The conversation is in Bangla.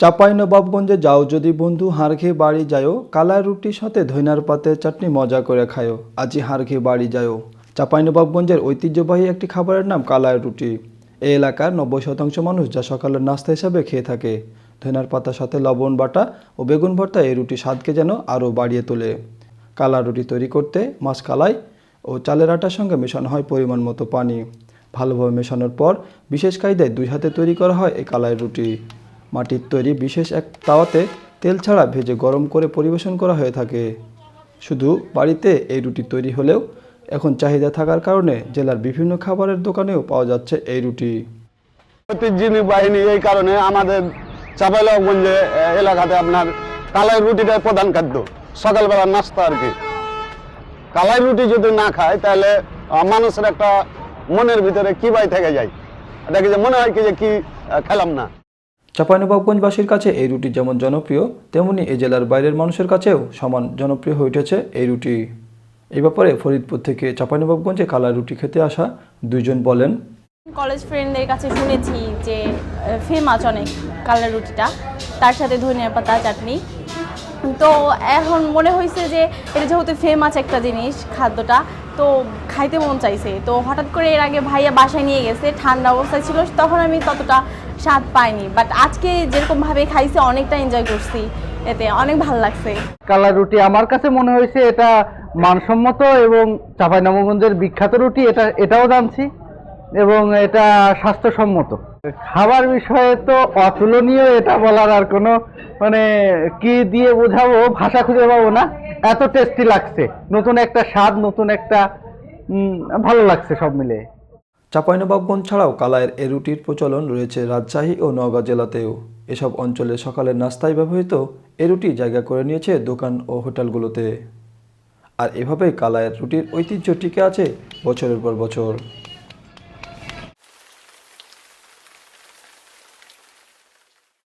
চাপাই নবাবগঞ্জে যাও যদি বন্ধু, হাড় খেয়ে বাড়ি যায়ও কালা রুটির সাথে ধইনার পাতের চাটনি মজা করে খায়ও আজি হাড় খেয়ে বাড়ি যায়ও চাপাই নবাবগঞ্জের ঐতিহ্যবাহী একটি খাবারের নাম কালার রুটি। এই এলাকার নব্বই শতাংশ মানুষ যা সকালের নাস্তা হিসাবে খেয়ে থাকে। ধইনার পাতার সাথে লবণ, বাটা ও বেগুন ভর্তা এই রুটি স্বাদকে যেন আরও বাড়িয়ে তোলে। কালা রুটি তৈরি করতে মাছ কালাই ও চালের আটার সঙ্গে মেশানো হয় পরিমাণ মতো পানি। ভালোভাবে মেশানোর পর বিশেষ কায়দায় দুই হাতে তৈরি করা হয় এই কালাই রুটি। মাটির তৈরি বিশেষ এক তাওয়াতে তেল ছাড়া ভেজে গরম করে পরিবেশন করা হয়ে থাকে। শুধু বাড়িতে এই রুটি তৈরি হলেও এখন চাহিদা থাকার কারণে জেলার বিভিন্ন খাবারের দোকানেও পাওয়া যাচ্ছে এই রুটি। ঐতিহ্যবাহী বাহিনী এই কারণে আমাদের চাঁপাইনবাবগঞ্জে আহ, এলাকাতে আপনার কালাই রুটিটাই প্রধান খাদ্য। সকালবেলা নাস্তা আর কি। কালাই রুটি যদি না খায় তাহলে মানুষের একটা মনের ভিতরে কি বাই থেকে যায়? এটাকে যে মনে হয় কি যে কি খেলাম না? চাঁপাইনবাবগঞ্জবাসীর কাছে এই রুটি যেমন জনপ্রিয়, তেমনি এই জেলার বাইরের মানুষের কাছেও সমান জনপ্রিয় হয়ে উঠেছে এই রুটি। এই ব্যাপারে ফরিদপুর থেকে চাঁপাইনবাবগঞ্জে কালা রুটি খেতে আসা দুইজন বলেন, কলেজ ফ্রেন্ডদের কাছে শুনেছি যে ফেমাস অনেক কালার রুটিটা, তার সাথে ধনিয়া পাতা, চাটনি। তো এখন মনে হয়েছে যে, এটা যেহেতু ফেমাস একটা জিনিস খাদ্যটা, তো খাইতে মন চাইছে। তো হঠাৎ করে এর আগে ভাইয়া বাসায় নিয়ে গেছে, ঠান্ডা অবস্থায় ছিল, তখন আমি ততটা স্বাদ পাইনি বাট আজকে যেরকমভাবে খাইছে, অনেকটা এনজয় করছি এতে, অনেক ভালো লাগছে। কালার রুটি, আমার কাছে মনে হয়েছে এটা মানসম্মত এবং চাঁপাইনবাবগঞ্জের বিখ্যাত রুটি, এটা, এটাও জানছি, এবং এটা স্বাস্থ্যসম্মত। খাবার বিষয়ে তো অতুলনীয় এটা বলার আর কোনো মানে কি দিয়ে বোঝাবো, ভাষা খুঁজে পাবো না। এত টেস্টি লাগছে। নতুন একটা স্বাদ, নতুন একটা ভালো লাগছে সব মিলে চাঁপাইনবাবগঞ্জ ছাড়াও কালায়ের এ রুটির প্রচলন রয়েছে রাজশাহী ও নওগাঁ জেলাতেও। এসব অঞ্চলে সকালের নাস্তায় ব্যবহৃত এ রুটি জায়গা করে নিয়েছে দোকান ও হোটেলগুলোতে। আর এভাবেই কালায়ের রুটির ঐতিহ্য টিকে আছে বছরের পর বছর।